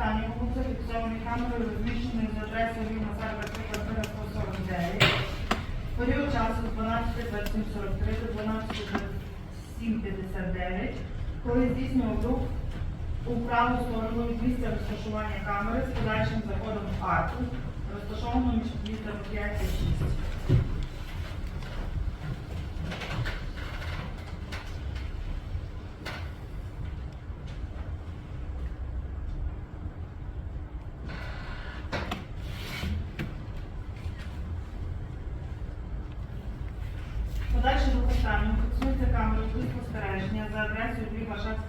останнього пункту фіксованої камери розміщеної за адресою Рівна 3 квартира 149. Період часу з 12.27.43 до 12.27.59, коли здійснював рух у праву сторону від місця розташування камери з подальшим заходом в арку, розташованого між літерами 5 та 6. Використання фіксується камерою спостереження за адресою Львів Варшавський